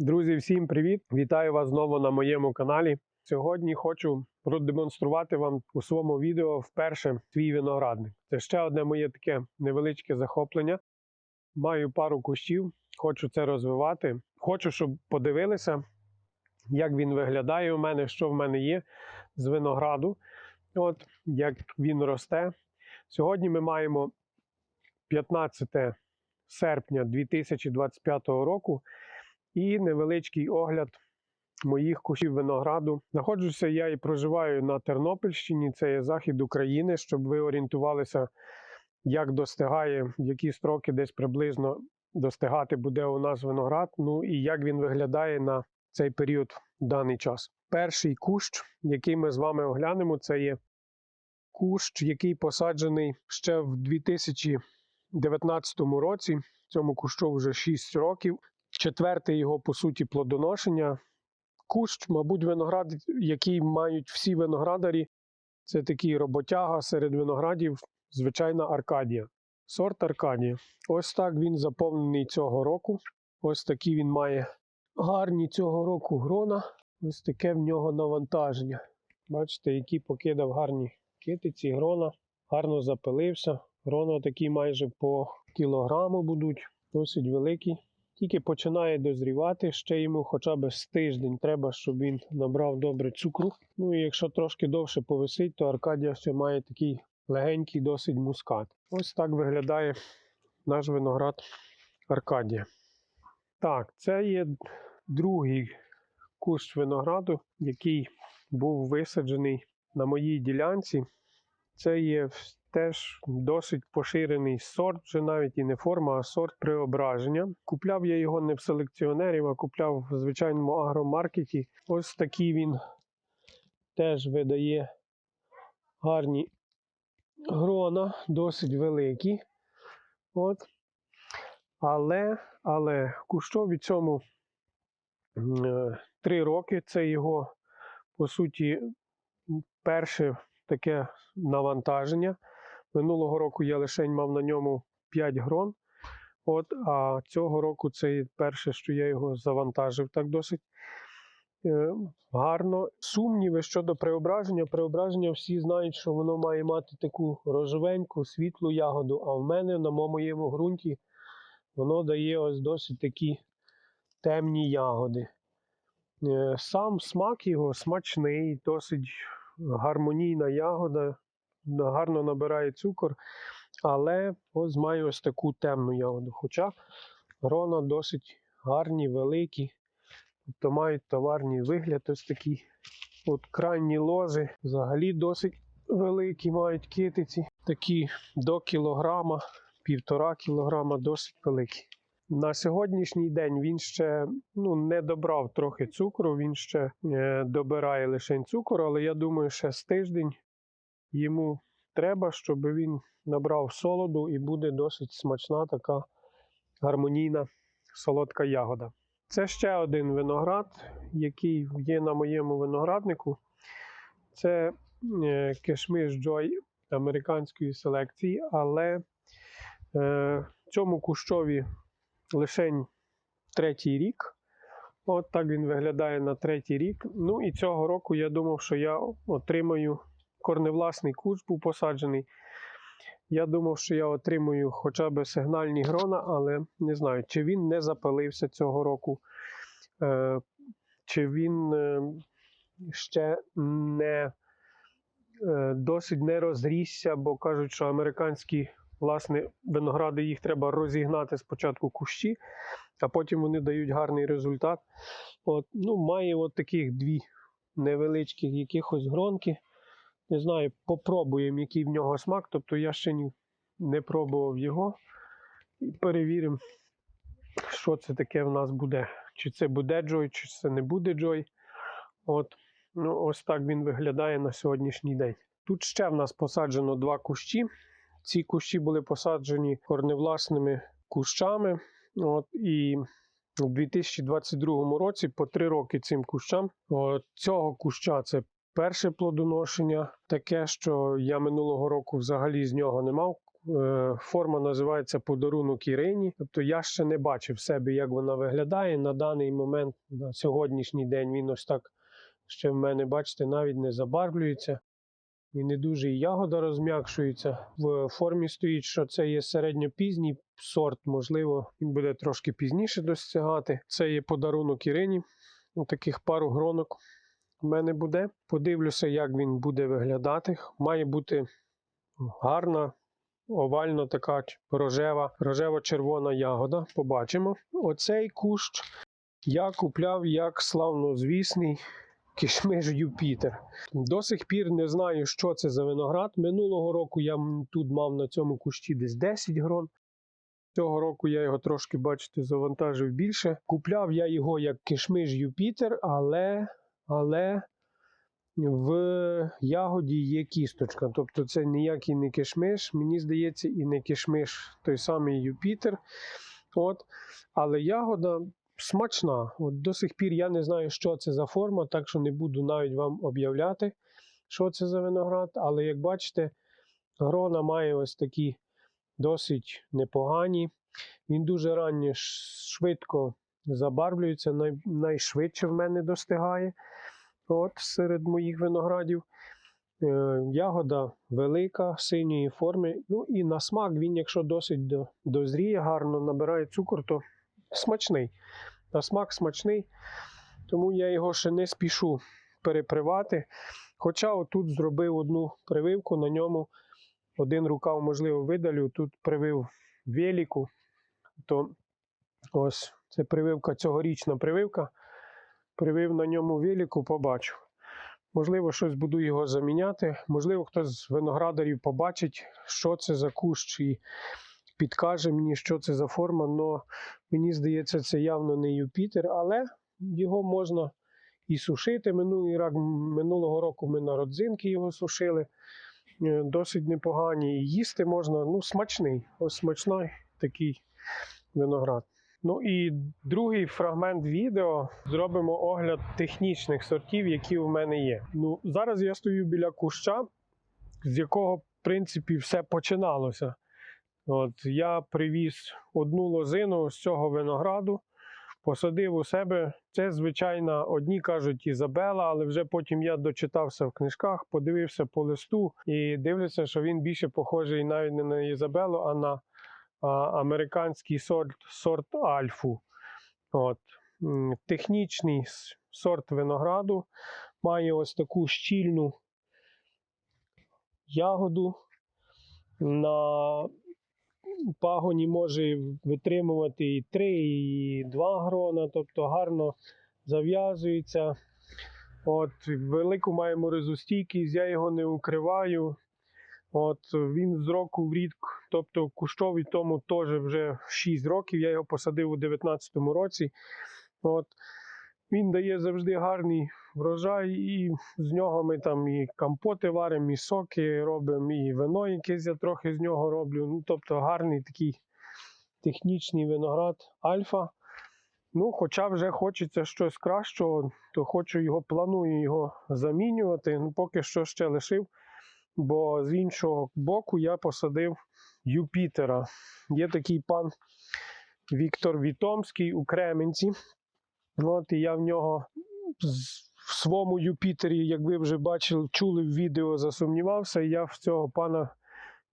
Друзі, всім привіт! Вітаю вас знову на моєму каналі. Сьогодні хочу продемонструвати вам у своєму відео вперше свій виноградник. Це ще одне моє таке невеличке захоплення. Маю пару кущів, хочу це розвивати. Хочу, щоб подивилися, як він виглядає у мене, що в мене є з винограду. От як він росте. Сьогодні ми маємо 15 серпня 2025 року і невеличкий огляд моїх кущів винограду. Знаходжуся я і проживаю на Тернопільщині, це є захід України, щоб ви орієнтувалися, як достигає, в які строки десь приблизно достигати буде у нас виноград, ну і як він виглядає на цей період даний час. Перший кущ, який ми з вами оглянемо, це є кущ, який посаджений ще в 2019 році. Цьому кущу вже 6 років. Четверте його, по суті, плодоношення. Кущ, мабуть, виноград, який мають всі виноградарі. Це такий роботяга серед виноградів, звичайна Аркадія. Сорт Аркадія. Ось так він заповнений цього року. Ось такі він має гарні цього року грона. Ось таке в нього навантаження. Бачите, які покидав гарні китиці, грона. Гарно запилився. Грона такі майже по кілограму будуть, досить великі. Тільки починає дозрівати, ще йому хоча б з тиждень треба, щоб він набрав добре цукру. Ну і якщо трошки довше повисить, то Аркадія ще має такий легенький досить мускат. Ось так виглядає наш виноград Аркадія. Так, це є другий кущ винограду, який був висаджений на моїй ділянці. Це є теж досить поширений сорт, вже навіть і не форма, а сорт преображення. Купляв я його не в селекціонерів, а купляв в звичайному агромаркеті. Ось такий він теж видає гарні грона, досить великі. От. Але, але кущові цьому е, три роки. Це його, по суті, перше таке навантаження. Минулого року я лише мав на ньому 5 грон. От, а цього року це перше, що я його завантажив так досить е, гарно. Сумніви щодо преображення. Преображення всі знають, що воно має мати таку рожевеньку, світлу ягоду. А в мене на моєму ґрунті воно дає ось досить такі темні ягоди. Е, Сам смак його смачний, досить гармонійна ягода, гарно набирає цукор, але ось має ось таку темну ягоду. Хоча грона досить гарні, великі, тобто мають товарний вигляд, ось такі от крайні лози, взагалі досить великі мають китиці, такі до кілограма, півтора кілограма, досить великі. На сьогоднішній день він ще ну, не добрав трохи цукру, він ще е, добирає лише цукор, але я думаю, ще з тиждень йому треба, щоб він набрав солоду і буде досить смачна така гармонійна солодка ягода. Це ще один виноград, який є на моєму винограднику. Це е, кешмиш Joy американської селекції, але е, цьому кущові лишень третій рік. От так він виглядає на третій рік. Ну і цього року я думав, що я отримаю корневласний кущ був посаджений. Я думав, що я отримую хоча б сигнальні грона, але не знаю, чи він не запалився цього року, е, чи він е, ще не е, досить не розрісся, бо кажуть, що американські власне, виногради їх треба розігнати спочатку кущі, а потім вони дають гарний результат. От, ну, Має от таких дві невеличких якихось гронки. Не знаю, попробуємо, який в нього смак. Тобто я ще не пробував його. І перевіримо, що це таке в нас буде. Чи це буде джой, чи це не буде джой. От, ну, Ось так він виглядає на сьогоднішній день. Тут ще в нас посаджено два кущі. Ці кущі були посаджені корневласними кущами. От, І у 2022 році по три роки цим кущам. От, цього куща це перше плодоношення, таке, що я минулого року взагалі з нього не мав Е, Форма називається подарунок Ірині. Тобто я ще не бачив себе, як вона виглядає. На даний момент, на сьогоднішній день, він ось так ще в мене, бачите, навіть не забарвлюється. І не дуже і ягода розм'якшується. В формі стоїть, що це є середньопізній сорт, можливо, він буде трошки пізніше достигати. Це є подарунок Ірині. Таких пару гронок в мене буде. Подивлюся, як він буде виглядати. Має бути гарна, овальна така рожева, рожево-червона ягода. Побачимо. Оцей кущ я купляв як славнозвісний кишмиш Юпітер. До сих пір не знаю, що це за виноград. Минулого року я тут мав на цьому кущі десь 10 грон. Цього року я його трошки, бачите, завантажив більше. Купляв я його як кишмиш Юпітер, але, але в ягоді є кісточка. Тобто це ніякий не кишмиш, мені здається, і не кишмиш той самий Юпітер. От. Але ягода смачна. От до сих пір я не знаю, що це за форма, так що не буду навіть вам об'являти, що це за виноград. Але як бачите, грона має ось такі досить непогані. Він дуже ранньо швидко забарвлюється, най, найшвидше в мене достигає. От серед моїх виноградів. Е, ягода велика, синьої форми. Ну і на смак він, якщо досить до- дозріє, гарно набирає цукор, то смачний. На смак смачний, тому я його ще не спішу перепривати. Хоча отут зробив одну прививку, на ньому один рукав, можливо, видалю. Тут привив веліку, то ось це прививка, цьогорічна прививка. Привив на ньому веліку, побачу. Можливо, щось буду його заміняти. Можливо, хтось з виноградарів побачить, що це за кущ і підкаже мені, що це за форма. Но мені здається, це явно не Юпітер, але його можна і сушити. Минулого року ми на родзинки його сушили. Е, Досить непогані. І їсти можна. Ну, смачний. Ось смачний такий виноград. Ну і другий фрагмент відео зробимо огляд технічних сортів, які в мене є. Ну, зараз я стою біля куща, з якого, в принципі, все починалося. От я привіз одну лозину з цього винограду, посадив у себе. Це, звичайно, одні кажуть Ізабела, але вже потім я дочитався в книжках, подивився по листу і дивлюся, що він більше похожий навіть не на Ізабелу, а на американський сорт, сорт Альфу. От. Технічний сорт винограду має ось таку щільну ягоду. На пагоні може витримувати і 3, і 2 грона, тобто гарно зав'язується. От, велику має морозостійкість, я його не укриваю. От, він з року в рік, тобто кущовий тому теж вже 6 років. Я його посадив у 2019 році. От, він дає завжди гарний врожай, і з нього ми там і компоти варимо, і соки робимо, і вино якесь я трохи з нього роблю. Ну, тобто гарний такий технічний виноград альфа. Ну, хоча вже хочеться щось кращого, то хочу його, планую його замінювати. Ну, поки що ще лишив, бо з іншого боку я посадив Юпітера. Є такий пан Віктор Вітомський у Кременці. От, і я в нього в своєму Юпітері, як ви вже бачили, чули в відео, засумнівався. І я в цього пана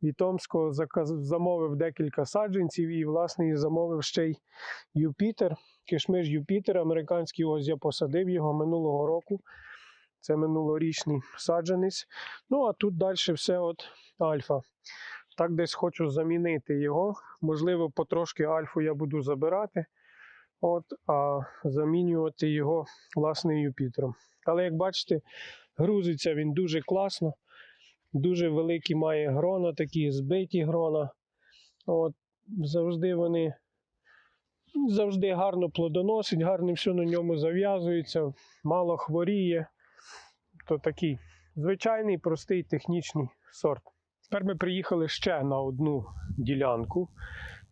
Вітомського замовив декілька саджанців і, власне, замовив ще й Юпітер. Кишмиш Юпітер, американський, ось я посадив його минулого року. Це минулорічний саджанець. Ну, а тут далі все от альфа. Так десь хочу замінити його. Можливо, потрошки альфу я буду забирати. От, а замінювати його власне Юпітером. Але як бачите, грузиться він дуже класно. Дуже великі має грона, такі збиті грона. От, завжди вони завжди гарно плодоносить, гарно все на ньому зав'язується, мало хворіє. То такий звичайний, простий технічний сорт. Тепер ми приїхали ще на одну ділянку.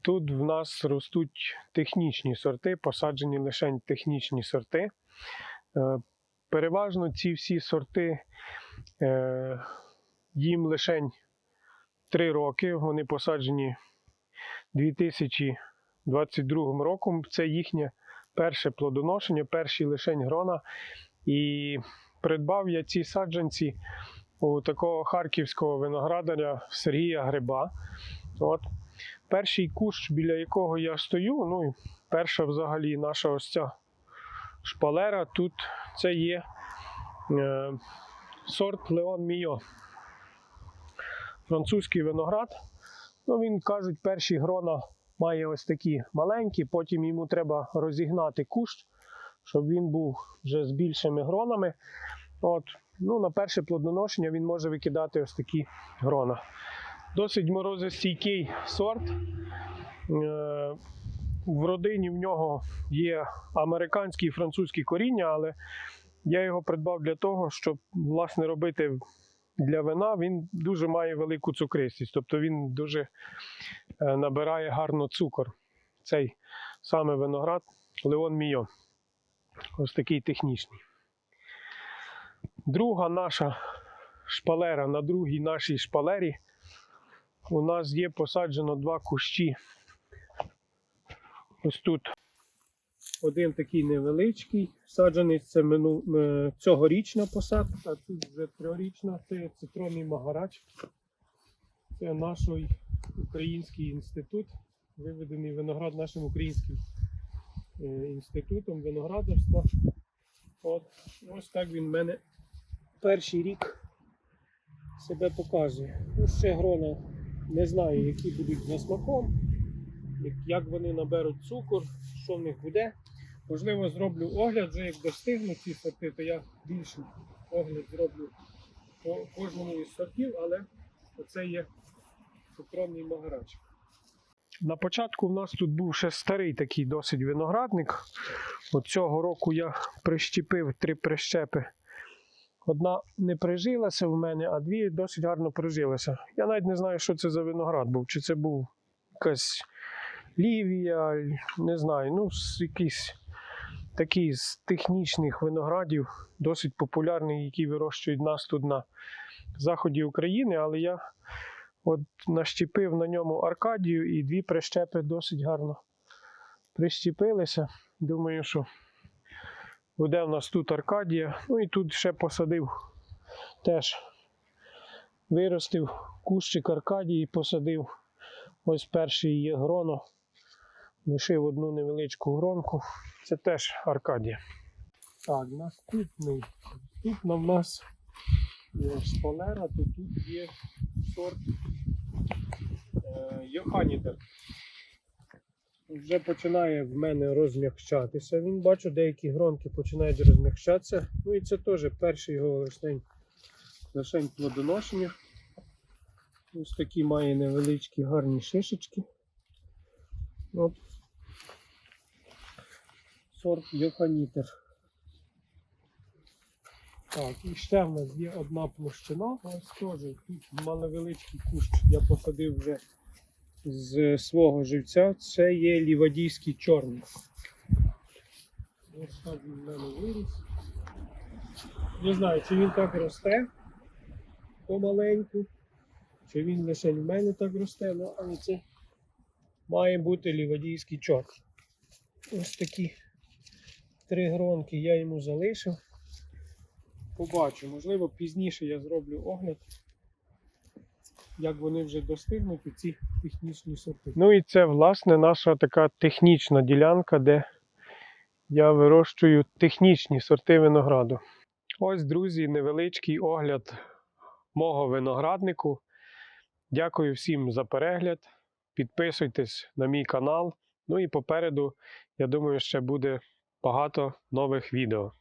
Тут в нас ростуть технічні сорти, посаджені лише технічні сорти. Е, Переважно ці всі сорти е, їм лише 3 роки. Вони посаджені 2022 роком. Це їхнє перше плодоношення, перші лишень грона. І придбав я ці саджанці у такого харківського виноградаря Сергія Гриба. От. Перший кущ, біля якого я стою, ну і перша взагалі наша ось ця шпалера. Тут це є е, сорт Леон Мійо. Французький виноград. Ну, він кажуть, перші грона має ось такі маленькі, потім йому треба розігнати кущ, щоб він був вже з більшими гронами. От, ну, на перше плодоношення він може викидати ось такі грона. Досить морозостійкий сорт. Е, В родині в нього є американські і французькі коріння, але я його придбав для того, щоб власне робити для вина. Він дуже має велику цукристість, тобто він дуже е, набирає гарно цукор. Цей саме виноград Леон Мійо. Ось такий технічний. Друга наша шпалера на другій нашій шпалері. У нас є посаджено два кущі. Ось тут один такий невеличкий. Саджаний це мину, цьогорічна посадка, а тут вже трьохрічна. Це цитронний магарач. Це наш український інститут, виведений виноград нашим українським інститутом виноградарства. От, ось так він в мене перший рік себе показує. Ну, ще грона не знаю, які будуть за смаком, як- вони наберуть цукор, що в них буде. Можливо, зроблю огляд, вже як достигнуть ці сорти, то я більший огляд зроблю по кожному із сортів, але оце є цукровний магарач. На початку в нас тут був ще старий такий досить виноградник. От цього року я прищепив три прищепи. Одна не прижилася в мене, а дві досить гарно прижилися. Я навіть не знаю, що це за виноград був. Чи це був якась лівія, не знаю, ну, якийсь такий з технічних виноградів, досить популярний, який вирощують нас тут на заході України, але я от нащепив на ньому Аркадію і дві прищепи досить гарно прищепилися. Думаю, що буде в нас тут Аркадія. Ну і тут ще посадив теж виростив кущик Аркадії, посадив ось перший є гроно. Лишив одну невеличку гронку. Це теж Аркадія. Так, наступний. Наступна в нас шпалера, то тут є сорт е, Йоханітер. Вже починає в мене розмягчатися. Він бачу, деякі гронки починають розмягчатися. Ну і це теж перший його лишень, лишень плодоношення. Ось такі має невеличкі гарні шишечки. От. Сорт Йоханітер. Так, і ще в нас є одна площина. Ось теж тут невеличкий кущ я посадив вже з свого живця. Це є лівадійський чорний. Ось так він в мене виріс. Не знаю, чи він так росте помаленьку, чи він лише в мене так росте, ну, але це має бути лівадійський чорт. Ось такі три гронки я йому залишив. Побачу, можливо, пізніше я зроблю огляд, як вони вже достигнуть ці технічні сорти. Ну і це, власне, наша така технічна ділянка, де я вирощую технічні сорти винограду. Ось, друзі, невеличкий огляд мого винограднику. Дякую всім за перегляд. Підписуйтесь на мій канал. Ну і попереду, я думаю, ще буде багато нових відео.